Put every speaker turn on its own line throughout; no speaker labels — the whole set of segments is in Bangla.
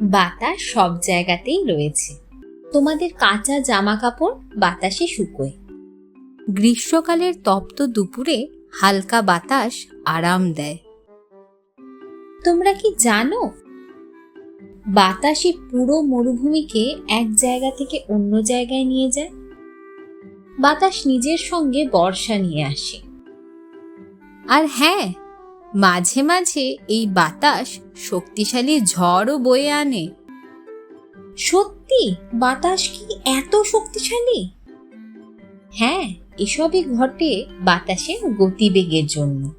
বাতাস সব জায়গাতেই রয়েছে। তোমাদের কাঁচা জামা কাপড় বাতাসে শুকোয়। গ্রীষ্মকালের তপ্ত দুপুরে হালকা বাতাস আরাম দেয়। তোমরা কি জানো? বাতাসে পুরো মরুভূমিকে এক জায়গা থেকে অন্য জায়গায় নিয়ে যায়। বাতাস নিজের সঙ্গে বর্ষা নিয়ে আসে। আর হ্যাঁ মাঝে মাঝে এই বাতাস শক্তিশালী ঝড়ও বয়ে আনে। সত্যি? বাতাস কি এত শক্তিশালী? হ্যাঁ এসবই ঘটে বাতাসের গতিবেগের জন্য।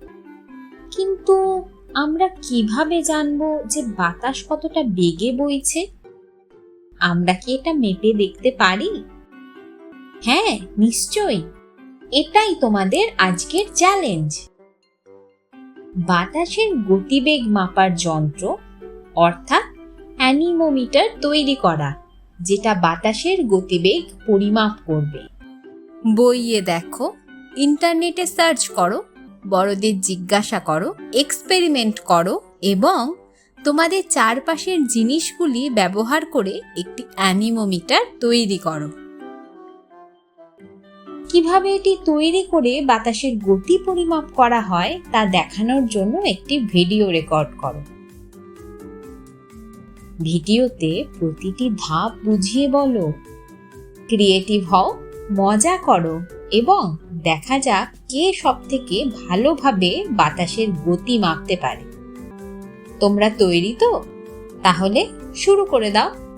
কিন্তু আমরা কীভাবে জানব যে বাতাস কতটা বেগে বইছে? আমরা কি এটা মেপে দেখতে পারি? হ্যাঁ নিশ্চয়ই। এটাই তোমাদের আজকের চ্যালেঞ্জ বাতাসের গতিবেগ মাপার যন্ত্র, অর্থাৎ অ্যানিমোমিটার তৈরি করা, যেটা বাতাসের গতিবেগ পরিমাপ করবে। বইয়ে দেখো, ইন্টারনেটে সার্চ করো, বড়দের জিজ্ঞাসা করো, এক্সপেরিমেন্ট করো এবং তোমাদের চারপাশের জিনিসগুলি ব্যবহার করে একটি অ্যানিমোমিটার তৈরি করো। কীভাবে এটি তৈরি করে বাতাসের গতি পরিমাপ করা হয় তা দেখানোর জন্য একটি ভিডিও রেকর্ড করো। ভিডিওতে প্রতিটি ধাপ বুঝিয়ে বলো। ক্রিয়েটিভ হও, মজা করো এবং দেখা যাক কে সব থেকে ভালোভাবে বাতাসের গতি মাপতে পারে। তোমরা তৈরি তো? তাহলে শুরু করে দাও।